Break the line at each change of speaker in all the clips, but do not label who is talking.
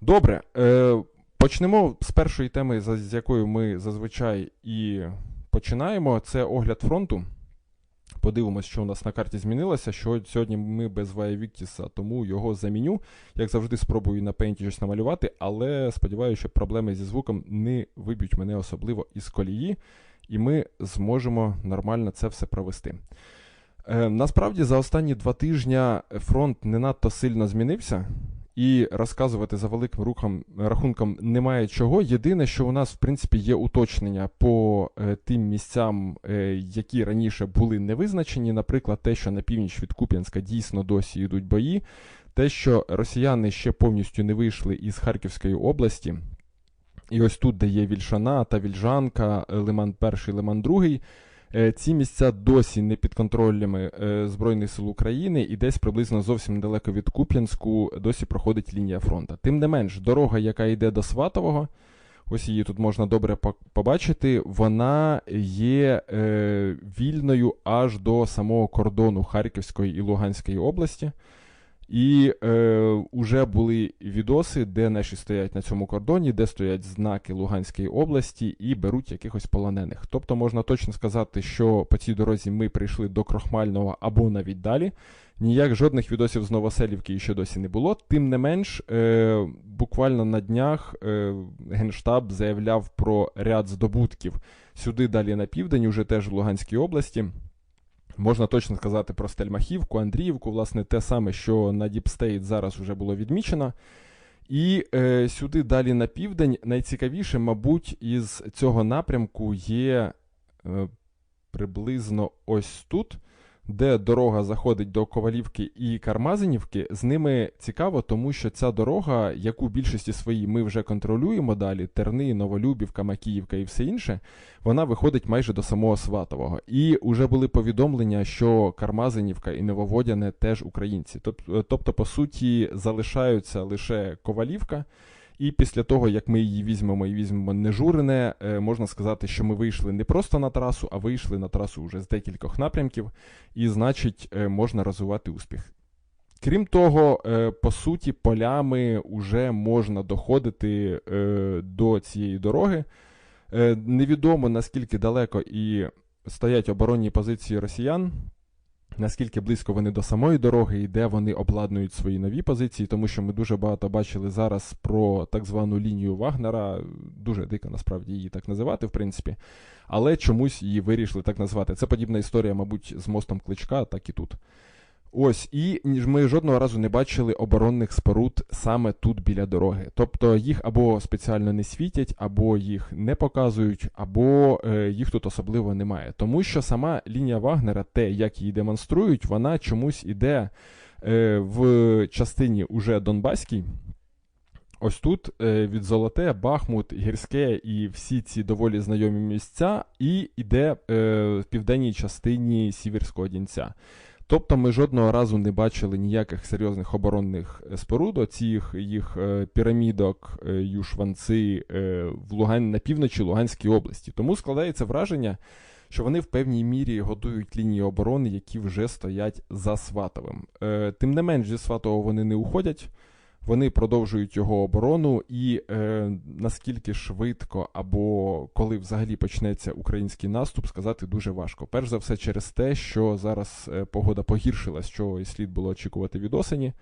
Добре. Е, Почнемо з першої теми, з якою ми зазвичай і починаємо. Це огляд фронту. Подивимось, що у нас на карті змінилося. Що Сьогодні ми без Віктіса, тому його заміню. Як завжди, спробую на пейнті щось намалювати, але сподіваюся, що проблеми зі звуком не виб'ють мене особливо із колії, і ми зможемо нормально це все провести. Е, Насправді, за останні два тижні фронт не надто сильно змінився. І розказувати за великим рухом, рахунком немає чого. Єдине, що у нас, в принципі, є уточнення по е, тим місцям, е, які раніше були не визначені. Наприклад, те, що на північ від Куп'янська дійсно досі йдуть бої, те, що росіяни ще повністю не вийшли із Харківської області. І ось тут, де є Вільшана та Вільжанка, Лиман перший, Лиман другий. Е, ці місця досі не під контролями е, Збройних сил України і десь приблизно зовсім недалеко від Куп'янську досі проходить лінія фронту. Тим не менш, дорога, яка йде до Сватового, ось її тут можна добре побачити, вона є е, вільною аж до самого кордону Харківської і Луганської області. І е, вже були відоси, де наші стоять на цьому кордоні, де стоять знаки Луганської області і беруть якихось полонених. Тобто можна точно сказати, що по цій дорозі ми прийшли до Крохмального або навіть далі. Ніяк жодних відосів з Новоселівки ще досі не було. Тим не менш, е, буквально на днях е, Генштаб заявляв про ряд здобутків сюди далі на південь, уже теж в Луганській області. Можна точно сказати про Стельмахівку, Андріївку, власне, те саме, що на Діпстейт зараз вже було відмічено. І е, сюди далі на південь найцікавіше, мабуть, із цього напрямку є е, приблизно ось тут де дорога заходить до Ковалівки і Кармазинівки, з ними цікаво, тому що ця дорога, яку більшості свої ми вже контролюємо далі, Терни, Новолюбівка, Макіївка і все інше, вона виходить майже до самого Сватового. І вже були повідомлення, що Кармазинівка і Нововодяне теж українці. Тобто, по суті, залишаються лише Ковалівка. І після того, як ми її візьмемо і візьмемо нежурене, е, можна сказати, що ми вийшли не просто на трасу, а вийшли на трасу вже з декількох напрямків, і, значить, е, можна розвивати успіх. Крім того, е, по суті, полями вже можна доходити до цієї дороги. Невідомо наскільки далеко і стоять оборонні позиції росіян наскільки близько вони до самої дороги і де вони обладнують свої нові позиції, тому що ми дуже багато бачили зараз про так звану лінію Вагнера. Дуже дико насправді її так називати, в принципі. Але чомусь її вирішили так назвати. Це подібна історія, мабуть, з мостом Кличка, так і тут. Ось, і ми жодного разу не бачили оборонних споруд саме тут біля дороги. Тобто їх або спеціально не світять, або їх не показують, або е, їх тут особливо немає. Тому що сама лінія Вагнера, те, як її демонструють, вона чомусь іде е, в частині уже Донбаській. Ось тут е, від Золоте, Бахмут, Гірське і всі ці доволі знайомі місця, і йде в південній частині Сіверського Дінця. Тобто ми жодного разу не бачили ніяких серйозних оборонних е, споруд, оцих їх е, пірамідок, е, юшванци в Луган на півночі Луганській області. Тому складається враження, що вони в певній мірі готують лінії оборони, які вже стоять за Сватовим. Тим не менш, зі Сватового вони не уходять. Вони продовжують його оборону, і е, наскільки швидко або коли взагалі почнеться український наступ, сказати дуже важко. Перш за все, через те, що зараз е, погода погіршилась, що і слід було очікувати від осені.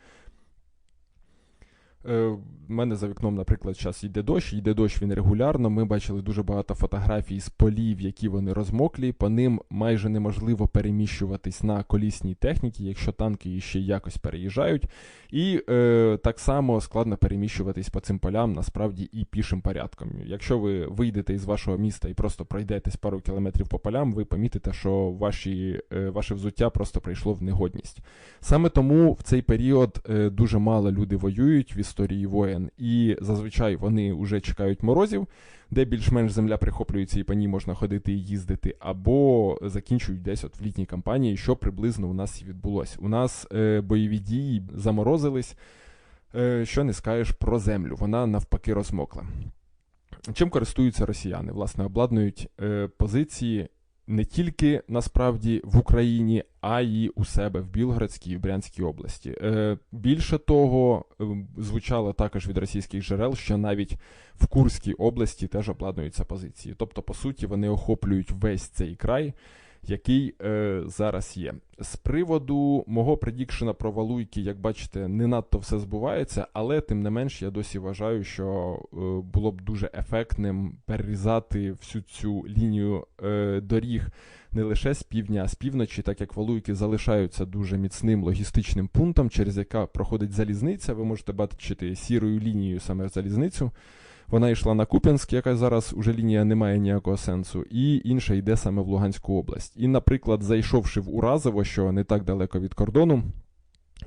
У е, мене за вікном, наприклад, час йде дощ, йде дощ він регулярно. Ми бачили дуже багато фотографій з полів, які вони розмоклі. По ним майже неможливо переміщуватись на колісній техніці, якщо танки ще якось переїжджають. І е, так само складно переміщуватись по цим полям насправді і пішим порядком. Якщо ви вийдете із вашого міста і просто пройдетесь пару кілометрів по полям, ви помітите, що ваші, е, ваше взуття просто прийшло в негодність. Саме тому в цей період е, дуже мало люди воюють історії воєн, і зазвичай вони вже чекають морозів, де більш-менш земля прихоплюється і по ній можна ходити і їздити, або закінчують десь от в літній кампанії, що приблизно у нас і відбулося. У нас е, бойові дії заморозились, е, що не скажеш про землю, вона навпаки розмокла. Чим користуються росіяни? Власне, обладнують е, позиції не тільки насправді в Україні, а й у себе в Білградській і Брянській області. Е, Більше того, е, звучало також від російських джерел, що навіть в Курській області теж обладнуються позиції. Тобто, по суті, вони охоплюють весь цей край який е, зараз є. З приводу мого предікшена про валуйки, як бачите, не надто все збувається, але тим не менш я досі вважаю, що е, було б дуже ефектним перерізати всю цю лінію е, доріг не лише з півдня, а з півночі, так як валуйки залишаються дуже міцним логістичним пунктом, через яка проходить залізниця. Ви можете бачити сірою лінією саме залізницю. Вона йшла на Куп'янськ, яка зараз уже лінія не має ніякого сенсу, і інша йде саме в Луганську область. І, наприклад, зайшовши в Уразово, що не так далеко від кордону,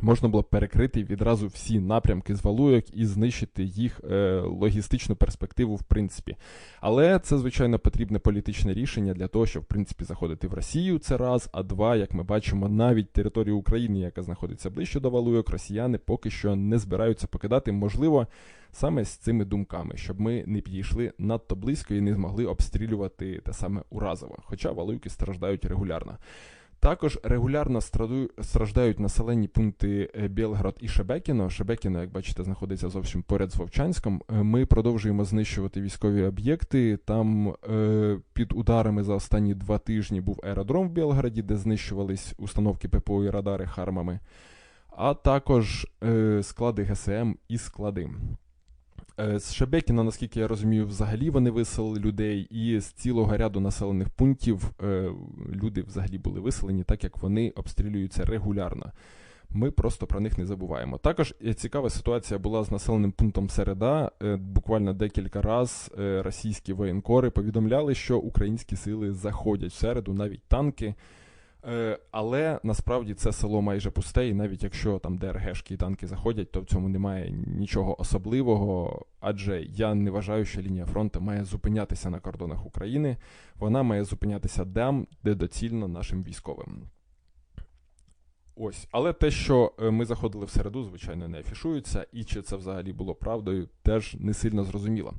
можна було перекрити відразу всі напрямки з валуйок і знищити їх е, логістичну перспективу, в принципі. Але це, звичайно, потрібне політичне рішення для того, щоб в принципі заходити в Росію. Це раз, а два, як ми бачимо, навіть територію України, яка знаходиться ближче до валуйок, росіяни поки що не збираються покидати, можливо, саме з цими думками, щоб ми не підійшли надто близько і не змогли обстрілювати те саме Уразово, хоча валуйки страждають регулярно. Також регулярно страждають населені пункти е, Білград і Шебекіно. Шебекіно, як бачите, знаходиться зовсім поряд з Вовчанськом. Е, ми продовжуємо знищувати військові об'єкти. Там е, під ударами за останні два тижні був аеродром в Білграді, де знищувались установки ППО і радари хармами, а також е, склади ГСМ і склади. Е, з Шебекіна, наскільки я розумію, взагалі вони виселили людей, і з цілого ряду населених пунктів е, люди взагалі були виселені, так як вони обстрілюються регулярно. Ми просто про них не забуваємо. Також е, цікава ситуація була з населеним пунктом Середа. Буквально декілька разів російські воєнкори повідомляли, що українські сили заходять в середу, навіть танки. Е, але насправді це село майже пусте, і навіть якщо там ДРГшки і танки заходять, то в цьому немає нічого особливого. Адже я не вважаю, що лінія фронту має зупинятися на кордонах України. Вона має зупинятися там, де доцільно нашим військовим. Ось, але те, що е, ми заходили в середу, звичайно, не афішується, і чи це взагалі було правдою, теж не сильно зрозуміло.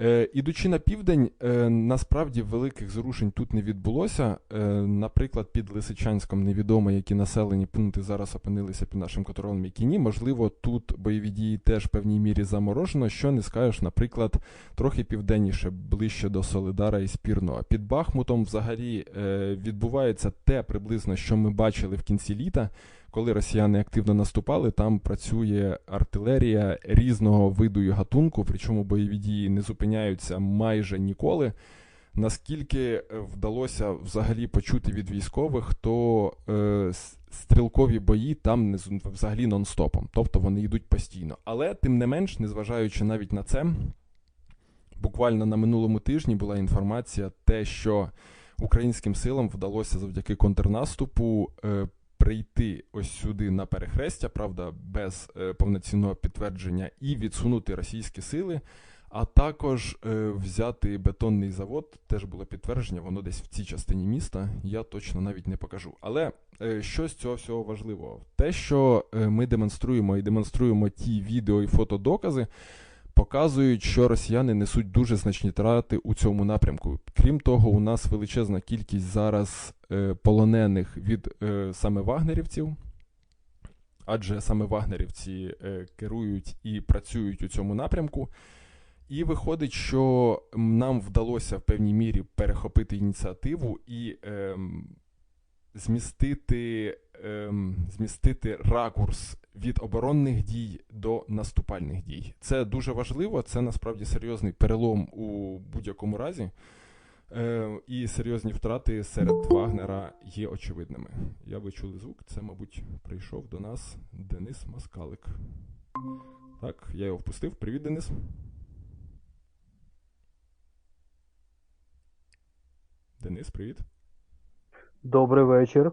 Е, Ідучи на південь, е, насправді великих зрушень тут не відбулося. Е, Наприклад, під Лисичанськом невідомо, які населені пункти зараз опинилися під нашим контролем, які ні. Можливо, тут бойові дії теж в певній мірі заморожено. Що не скажеш, наприклад, трохи південніше, ближче до Солидара і Спірного. Під Бахмутом взагалі е, відбувається те приблизно, що ми бачили в кінці літа коли росіяни активно наступали, там працює артилерія різного виду і гатунку, причому бойові дії не зупиняються майже ніколи. Наскільки вдалося взагалі почути від військових, то е, стрілкові бої там не взагалі нон-стопом, тобто вони йдуть постійно. Але тим не менш, незважаючи навіть на це, буквально на минулому тижні була інформація, те, що українським силам вдалося завдяки контрнаступу е, прийти ось сюди на перехрестя, правда, без е, повноцінного підтвердження, і відсунути російські сили, а також е, взяти бетонний завод, теж було підтвердження, воно десь в цій частині міста, я точно навіть не покажу. Але е, що з цього всього важливого? Те, що ми демонструємо і демонструємо ті відео і фотодокази показують, що росіяни несуть дуже значні трати у цьому напрямку. Крім того, у нас величезна кількість зараз е, полонених від е, саме вагнерівців, адже саме вагнерівці е, керують і працюють у цьому напрямку. І виходить, що нам вдалося в певній мірі перехопити ініціативу і е, змістити, е, змістити ракурс від оборонних дій до наступальних дій. Це дуже важливо, це насправді серйозний перелом у будь-якому разі. Е, І серйозні втрати серед Вагнера є очевидними. Я ви чули звук, це, мабуть, прийшов до нас Денис Маскалик. Так, я його впустив. Привіт, Денис. Денис, привіт.
Добрий вечір.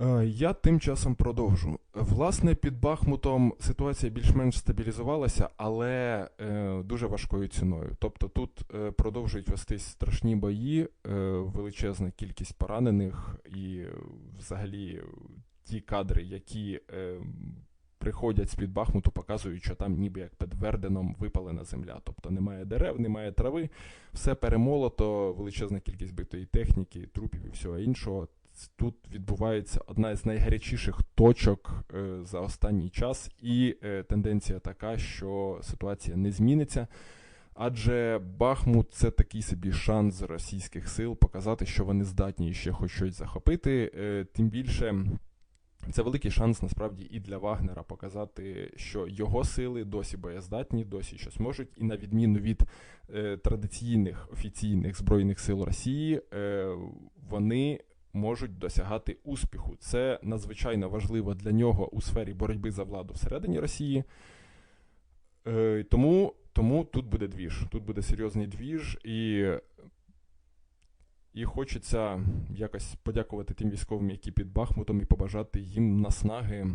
Е, я тим часом продовжу. Власне, під Бахмутом ситуація більш-менш стабілізувалася, але е, дуже важкою ціною. Тобто тут е, продовжують вестись страшні бої, е, величезна кількість поранених, і взагалі ті кадри, які е, приходять з-під Бахмуту, показують, що там ніби як під Верденом випалена земля. Тобто немає дерев, немає трави, все перемолото, величезна кількість битої техніки, трупів і всього іншого. Тут відбувається одна з найгарячіших точок е, за останній час, і е, тенденція така, що ситуація не зміниться. Адже Бахмут це такий собі шанс російських сил показати, що вони здатні ще хоч щось захопити. Е, тим більше це великий шанс насправді і для Вагнера показати, що його сили досі боєздатні, досі щось можуть, і на відміну від традиційних офіційних збройних сил Росії, вони можуть досягати успіху. Це надзвичайно важливо для нього у сфері боротьби за владу всередині Росії. Е, тому. Тому тут буде двіж, тут буде серйозний двіж, і і хочеться якось подякувати тим військовим, які під Бахмутом, і побажати їм наснаги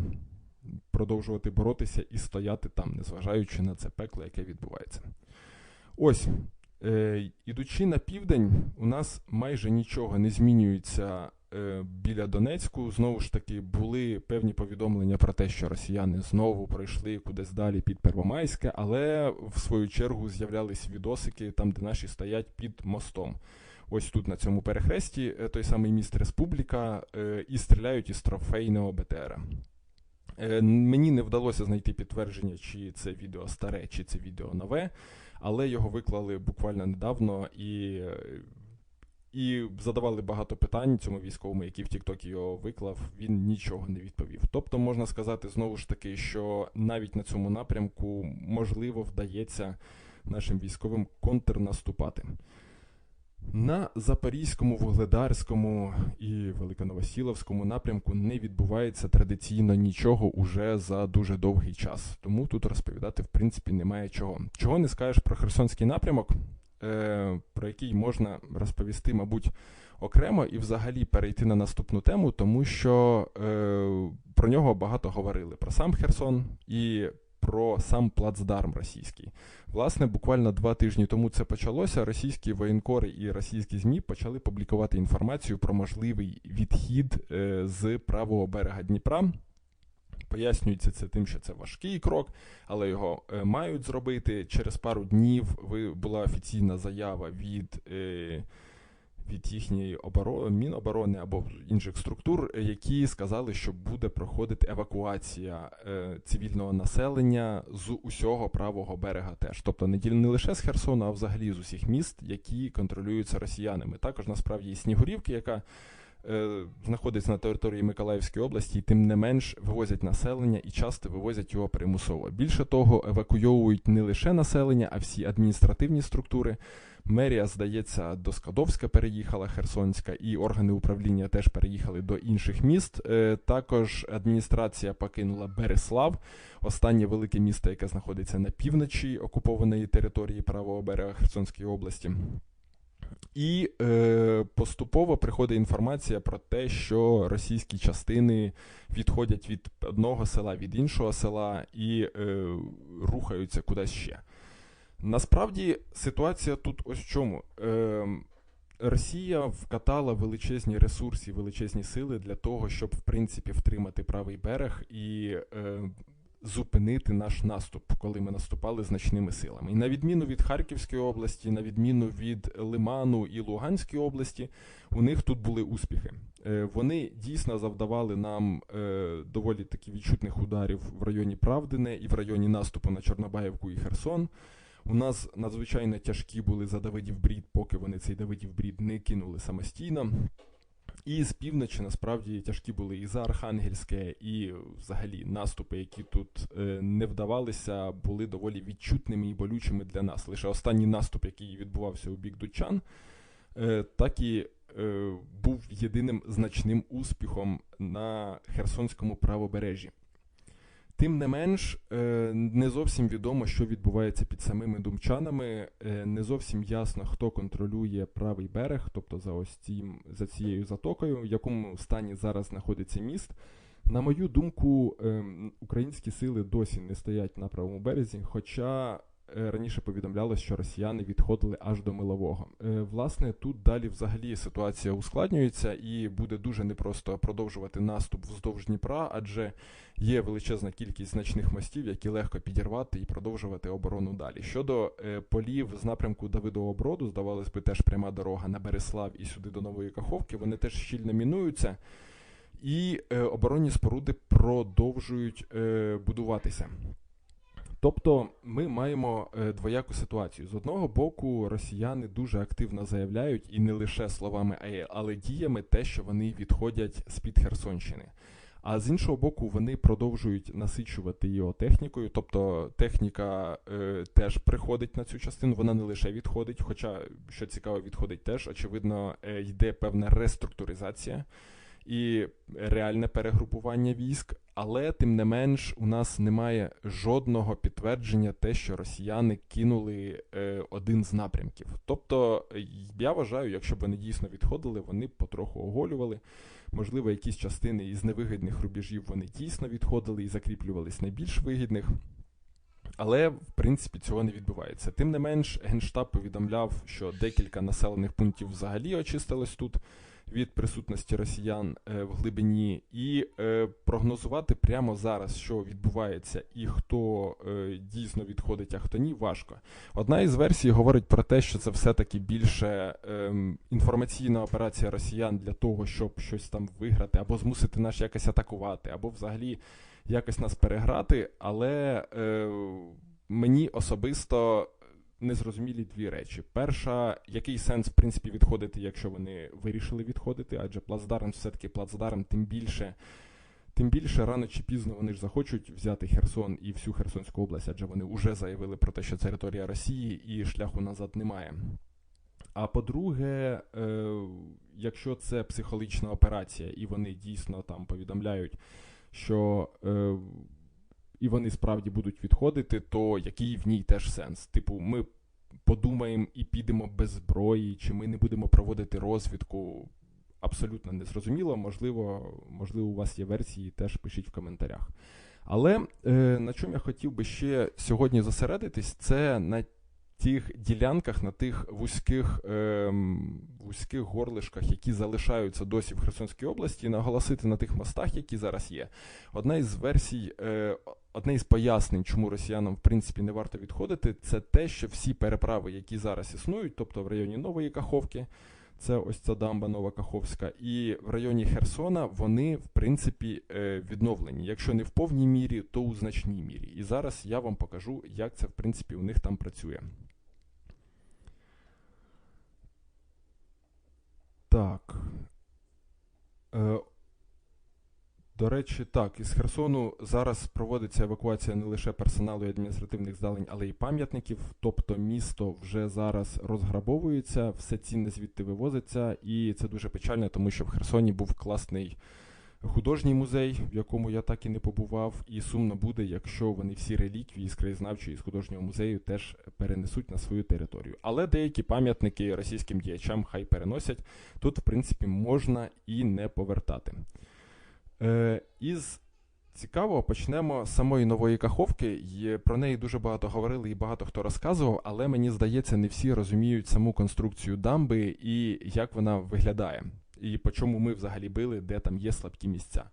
продовжувати боротися і стояти там, незважаючи на це пекло, яке відбувається. Ось, ідучи на південь, у нас майже нічого не змінюється Е, біля Донецьку знову ж таки були певні повідомлення про те, що росіяни знову пройшли кудись далі під Первомайське, але в свою чергу з'являлись відосики там, де наші стоять під мостом. Ось тут на цьому перехресті е, той самий міст Республіка е, і стріляють із трофейного БТРа. Мені не вдалося знайти підтвердження, чи це відео старе, чи це відео нове, але його виклали буквально недавно, і і задавали багато питань цьому військовому, який в Тіктокі його виклав, він нічого не відповів. Тобто можна сказати знову ж таки, що навіть на цьому напрямку можливо вдається нашим військовим контрнаступати. На Запорізькому, Вугледарському і Великоновосіловському напрямку не відбувається традиційно нічого уже за дуже довгий час. Тому тут розповідати в принципі немає чого. Чого не скажеш про Херсонський напрямок? Е, про який можна розповісти, мабуть, окремо і взагалі перейти на наступну тему, тому що е, про нього багато говорили: про сам Херсон і про сам плацдарм російський. Власне, буквально два тижні тому це почалося. Російські воєнкори і російські ЗМІ почали публікувати інформацію про можливий відхід е, з правого берега Дніпра. Пояснюється це тим, що це важкий крок, але його е, мають зробити. Через пару днів ви, була офіційна заява від е, від їхньої оборони, Міноборони або інших структур, які сказали, що буде проходити евакуація е, цивільного населення з усього правого берега теж. Тобто не, лише з Херсона, а взагалі з усіх міст, які контролюються росіянами. Також насправді і Снігурівки, яка Е, знаходиться на території Миколаївської області, і тим не менш вивозять населення і часто вивозять його примусово. Більше того, евакуйовують не лише населення, а всі адміністративні структури. Мерія, здається, до Скадовська переїхала Херсонська, і органи управління теж переїхали до інших міст. Е, також адміністрація покинула Береслав, останнє велике місто, яке знаходиться на півночі окупованої території правого берега Херсонської області. І е, поступово приходить інформація про те, що російські частини відходять від одного села від іншого села і е, рухаються кудись ще. Насправді ситуація тут ось в чому. Е, Росія вкатала величезні ресурси, величезні сили для того, щоб в принципі втримати правий берег і е, зупинити наш наступ, коли ми наступали значними силами. І на відміну від Харківської області, на відміну від Лиману і Луганської області, у них тут були успіхи. Е, вони дійсно завдавали нам е, доволі таки відчутних ударів в районі Правдине і в районі наступу на Чорнобаївку і Херсон. У нас надзвичайно тяжкі були за Давидів брід, поки вони цей Давидів брід не кинули самостійно. І з півночі насправді тяжкі були і за Архангельське, і взагалі наступи, які тут е, не вдавалися, були доволі відчутними і болючими для нас. Лише останній наступ, який відбувався у бік Дучан, е, так і е, був єдиним значним успіхом на Херсонському правобережжі. Тим не менш, е, не зовсім відомо, що відбувається під самими думчанами. Е, не зовсім ясно, хто контролює правий берег, тобто за ось цим, за цією затокою, в якому стані зараз знаходиться міст. На мою думку, е, українські сили досі не стоять на правому березі, хоча раніше повідомлялось, що росіяни відходили аж до милового. Е, Власне, тут далі взагалі ситуація ускладнюється і буде дуже непросто продовжувати наступ вздовж Дніпра, адже є величезна кількість значних мостів, які легко підірвати і продовжувати оборону далі. Щодо е, полів з напрямку Давидового Броду, здавалось би, теж пряма дорога на Береслав і сюди до Нової Каховки. Вони теж щільно мінуються. І е, оборонні споруди продовжують е, будуватися. Тобто ми маємо е, двояку ситуацію. З одного боку, росіяни дуже активно заявляють, і не лише словами, а й- але діями те, що вони відходять з-під Херсонщини. А з іншого боку, вони продовжують насичувати його технікою. Тобто техніка е, теж приходить на цю частину, вона не лише відходить, хоча, що цікаво, відходить теж. Очевидно, е, йде певна реструктуризація і реальне перегрупування військ, але тим не менш у нас немає жодного підтвердження те, що росіяни кинули е, один з напрямків. Тобто, е, я вважаю, якщо б вони дійсно відходили, вони б потроху оголювали. Можливо, якісь частини із невигідних рубежів вони дійсно відходили і закріплювались на більш вигідних. Але в принципі цього не відбувається. Тим не менш, Генштаб повідомляв, що декілька населених пунктів взагалі очистилось тут від присутності росіян е, в глибині, і е, прогнозувати прямо зараз, що відбувається, і хто е, дійсно відходить, а хто ні, важко. Одна із версій говорить про те, що це все-таки більше ем, інформаційна операція росіян для того, щоб щось там виграти, або змусити нас якось атакувати, або взагалі якось нас переграти. Але мені особисто незрозумілі дві речі. Перша, який сенс, в принципі, відходити, якщо вони вирішили відходити, адже плацдарм все-таки плацдарм, тим більше. Тим більше рано чи пізно вони ж захочуть взяти Херсон і всю Херсонську область, адже вони вже заявили про те, що територія Росії і шляху назад немає. А по-друге, е, якщо це психологічна операція, і вони дійсно там повідомляють, що е, і вони справді будуть відходити, то який в ній теж сенс? Типу, ми подумаємо і підемо без зброї, чи ми не будемо проводити розвідку? Абсолютно незрозуміло. Можливо, можливо, у вас є версії, теж пишіть в коментарях. Але е, на чому я хотів би ще сьогодні зосередитись, це на тих ділянках, на тих вузьких, е, вузьких горлишках, які залишаються досі в Херсонській області, і наголосити на тих мостах, які зараз є. Одна із версій, е, одне із пояснень, чому росіянам в принципі не варто відходити, це те, що всі переправи, які зараз існують, тобто в районі Нової Каховки, це ось ця дамба Нова Каховська, і в районі Херсона вони в принципі е, відновлені. Якщо не в повній мірі, то у значній мірі. І зараз я вам покажу, як це в принципі у них там працює. Так. Е, до речі, так, із Херсону зараз проводиться евакуація не лише персоналу і адміністративних здалень, але й пам'ятників. Тобто місто вже зараз розграбовується, все цінне звідти вивозиться, і це дуже печально, тому що в Херсоні був класний художній музей, в якому я так і не побував. І сумно буде, якщо вони всі реліквії з краєзнавчої з художнього музею теж перенесуть на свою територію. Але деякі пам'ятники російським діячам хай переносять. Тут, в принципі, можна і не повертати. Е, із цікавого почнемо з самої нової каховки. Про неї дуже багато говорили і багато хто розказував, але мені здається, не всі розуміють саму конструкцію дамби і як вона виглядає, і по чому ми взагалі били, де там є слабкі місця.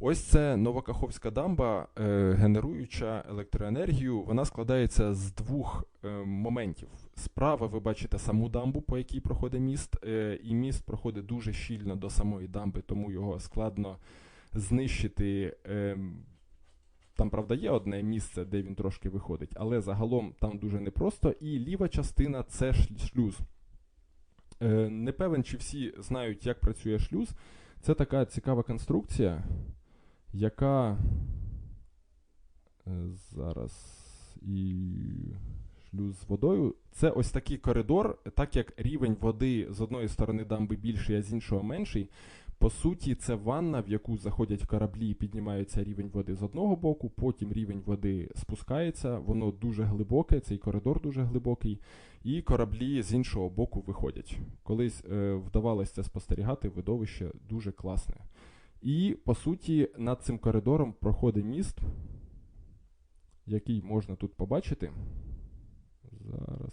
Ось це Новокаховська дамба, е, генеруюча електроенергію. Вона складається з двох е, моментів. Справа ви бачите саму дамбу, по якій проходить міст, е, і міст проходить дуже щільно до самої дамби, тому його складно знищити. Там, правда, є одне місце, де він трошки виходить, але загалом там дуже непросто. І ліва частина це шлюз. Е, не певен, чи всі знають, як працює шлюз. Це така цікава конструкція, яка е, зараз і шлюз з водою. Це ось такий коридор, так як рівень води з одної сторони дамби більший, а з іншого менший. По суті, це ванна, в яку заходять кораблі і піднімається рівень води з одного боку, потім рівень води спускається, воно дуже глибоке, цей коридор дуже глибокий, і кораблі з іншого боку виходять. Колись е, вдавалося це спостерігати, видовище дуже класне. І по суті, над цим коридором проходить міст, який можна тут побачити. Зараз.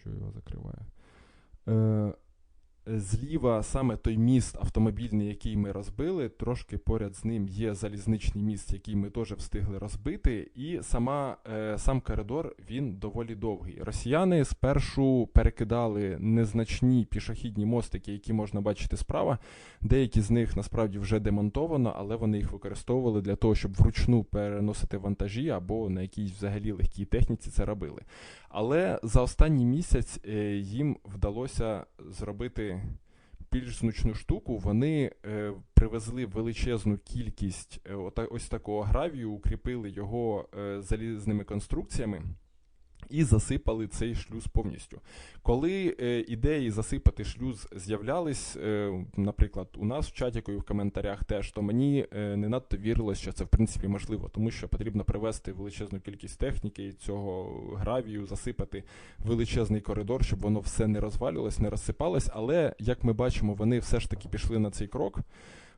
Що його закриває? Е, Зліва саме той міст автомобільний, який ми розбили, трошки поряд з ним є залізничний міст, який ми теж встигли розбити, і сама, е, сам коридор він доволі довгий. Росіяни спершу перекидали незначні пішохідні мостики, які можна бачити справа. Деякі з них насправді вже демонтовано, але вони їх використовували для того, щоб вручну переносити вантажі або на якійсь взагалі легкій техніці це робили. Але за останній місяць е, їм вдалося зробити більш значну штуку. Вони е, привезли величезну кількість е, ось такого гравію, укріпили його е, залізними конструкціями. І засипали цей шлюз повністю. Коли е, ідеї засипати шлюз з'являлись, е, наприклад, у нас в чатіку і в коментарях теж, то мені е, не надто вірилось, що це в принципі можливо, тому що потрібно привезти величезну кількість техніки, цього гравію, засипати величезний коридор, щоб воно все не розвалювалось, не розсипалось. Але як ми бачимо, вони все ж таки пішли на цей крок.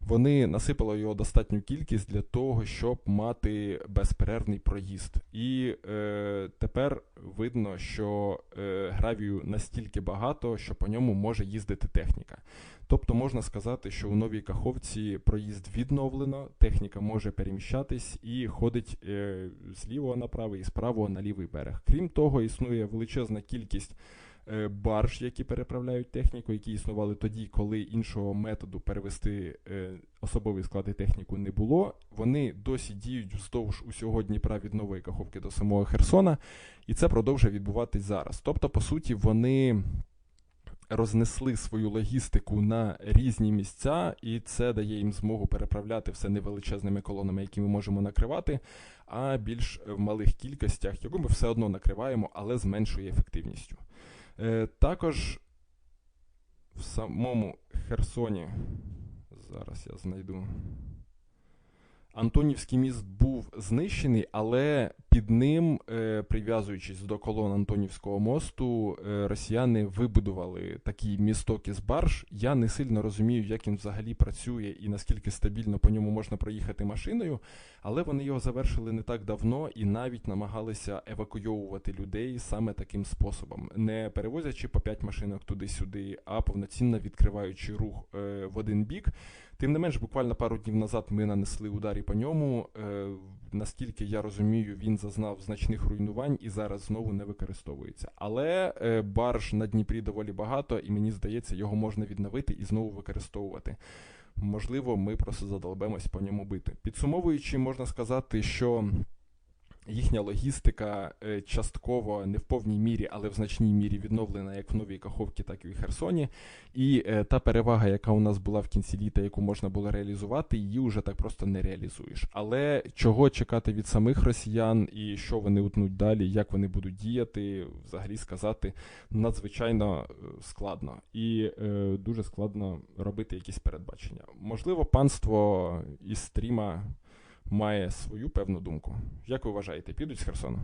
Вони насипали його достатню кількість для того, щоб мати безперервний проїзд. І е, тепер видно, що е, гравію настільки багато, що по ньому може їздити техніка. Тобто можна сказати, що у новій каховці проїзд відновлено, техніка може переміщатись і ходить е, з лівого на правий і з правого на лівий берег. Крім того, існує величезна кількість барж, які переправляють техніку, які існували тоді, коли іншого методу перевести е, особовий склад і техніку не було. Вони досі діють вздовж усього Дніпра від Нової Каховки до самого Херсона, і це продовжує відбуватись зараз. Тобто, по суті, вони рознесли свою логістику на різні місця, і це дає їм змогу переправляти все не величезними колонами, які ми можемо накривати, а більш в малих кількостях, яку ми все одно накриваємо, але з меншою ефективністю. Е, також в самому Херсоні, зараз я знайду. Антонівський міст був знищений, але під ним, е, прив'язуючись до колон Антонівського мосту, е, росіяни вибудували такий місток із барж. Я не сильно розумію, як він взагалі працює і наскільки стабільно по ньому можна проїхати машиною, але вони його завершили не так давно і навіть намагалися евакуйовувати людей саме таким способом, не перевозячи по 5 машинок туди-сюди, а повноцінно відкриваючи рух е, в один бік. Тим не менш, буквально пару днів назад ми нанесли ударі по ньому. Е, наскільки я розумію, він зазнав значних руйнувань і зараз знову не використовується. Але е, барж на Дніпрі доволі багато, і мені здається, його можна відновити і знову використовувати. Можливо, ми просто задолбемось по ньому бити. Підсумовуючи, можна сказати, що. Їхня логістика е, частково не в повній мірі, але в значній мірі відновлена як в Новій Каховці, так і в Херсоні. І е, та перевага, яка у нас була в кінці літа, яку можна було реалізувати, її вже так просто не реалізуєш. Але чого чекати від самих росіян і що вони утнуть далі, як вони будуть діяти, взагалі сказати надзвичайно е, складно і е, дуже складно робити якісь передбачення. Можливо, панство із стріма має свою певну думку. Як ви вважаєте, підуть з Херсону?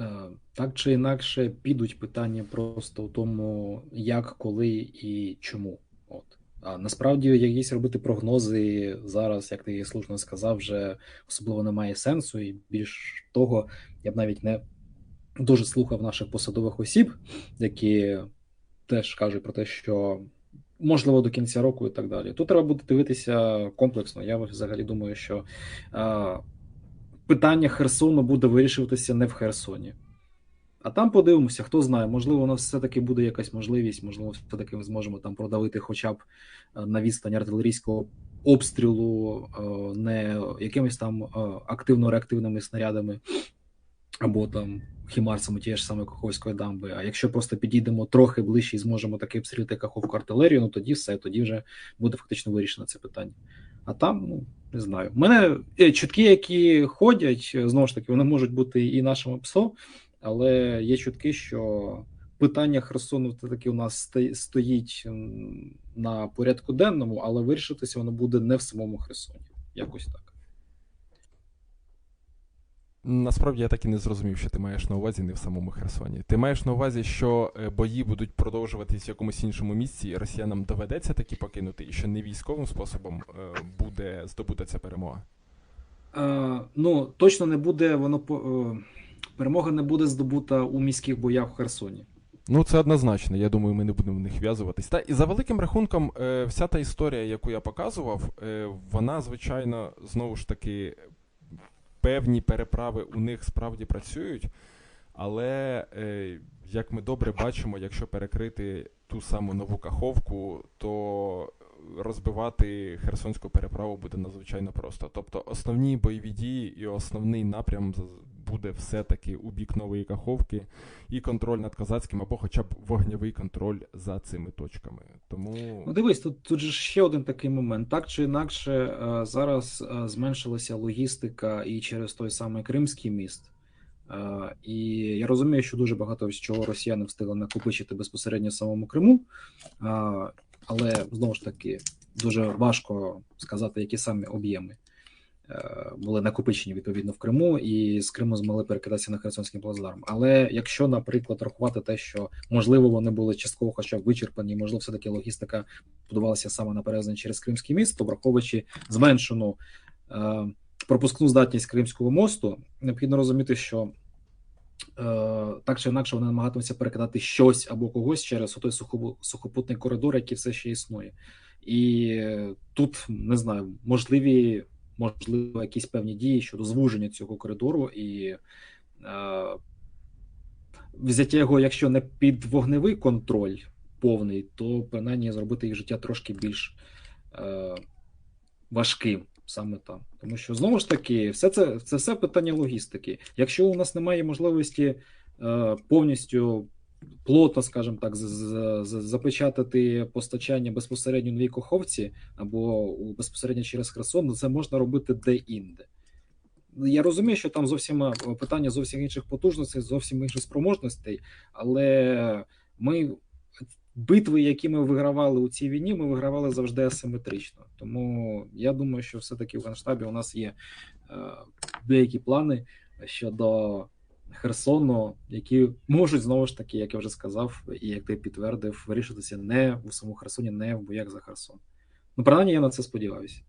Е, Так чи інакше підуть питання просто у тому, як, коли і чому. От. А насправді якісь робити прогнози зараз, як ти слушно сказав, вже особливо немає сенсу, і більш того, я б навіть не дуже слухав наших посадових осіб, які теж кажуть про те, що можливо до кінця року і так далі. Тут треба буде дивитися комплексно. Я взагалі думаю, що е, питання Херсону буде вирішуватися не в Херсоні. А там подивимося, хто знає, можливо, у нас все-таки буде якась можливість, можливо, все-таки ми зможемо там продавити хоча б е, на відстань артилерійського обстрілу, е, не якимись там е, активно-реактивними снарядами або там хімарсами тієї ж самої Каховської дамби. А якщо просто підійдемо трохи ближче і зможемо таки обстрілити Каховку артилерію, ну тоді все, тоді вже буде фактично вирішено це питання. А там, ну не знаю. У мене е, чутки, які ходять, е, знову ж таки, вони можуть бути і нашими ПСО, але є чутки, що питання Херсону все-таки у нас сто- стоїть на порядку денному, але вирішитися воно буде не в самому Херсоні. Якось так.
Насправді я так і не зрозумів, що ти маєш на увазі не в самому Херсоні. Ти маєш на увазі, що е, бої будуть продовжуватись в якомусь іншому місці, і росіянам доведеться таки покинути, і що не військовим способом е, буде здобута ця перемога.
Е, ну, точно не буде воно е, перемога не буде здобута у міських боях в Херсоні.
Ну, це однозначно. Я думаю, ми не будемо в них в'язуватись. Та і за великим рахунком, е, вся та історія, яку я показував, е, вона, звичайно, знову ж таки, певні переправи у них справді працюють. Але, е, як ми добре бачимо, якщо перекрити ту саму нову каховку, то розбивати Херсонську переправу буде надзвичайно просто. Тобто основні бойові дії і основний напрям буде все-таки у бік нової каховки і контроль над Казацьким, або хоча б вогневий контроль за цими точками. Тому
Ну, дивись, тут, тут же ще один такий момент. Так чи інакше, е, зараз е, зменшилася логістика і через той самий Кримський міст. Е, І я розумію, що дуже багато з чого росіяни встигли накопичити безпосередньо самому Криму. Але знову ж таки дуже важко сказати, які самі об'єми були накопичені відповідно в Криму, і з Криму змогли перекидатися на Херсонський плацдарм. Але якщо, наприклад, рахувати те, що можливо вони були частково, хоча б вичерпані, можливо, все таки логістика будувалася саме на через Кримський міст, то враховуючи зменшену е, пропускну здатність Кримського мосту, необхідно розуміти, що е, так чи інакше вони намагатимуться перекидати щось або когось через той сухопутний коридор, який все ще існує. І тут не знаю, можливі, можливо, якісь певні дії щодо звуження цього коридору і е, взяття його, якщо не під вогневий контроль повний, то принаймні зробити їх життя трошки більш е, важким саме там. Тому що знову ж таки, все це, це все питання логістики. Якщо у нас немає можливості е, повністю плотно, скажімо так, запечатати постачання безпосередньо новій Коховці або безпосередньо через Херсон, ну, це можна робити де-інде. Я розумію, що там зовсім е, питання зовсім інших потужностей, зовсім інших спроможностей, але ми битви, які ми вигравали у цій війні, ми вигравали завжди асиметрично. Тому я думаю, що все-таки в Генштабі у нас є е, деякі плани щодо Херсону, які можуть знову ж таки, як я вже сказав, і як ти підтвердив, вирішитися не в самому Херсоні, не в боях за Херсон. Ну, принаймні, я на це сподіваюся.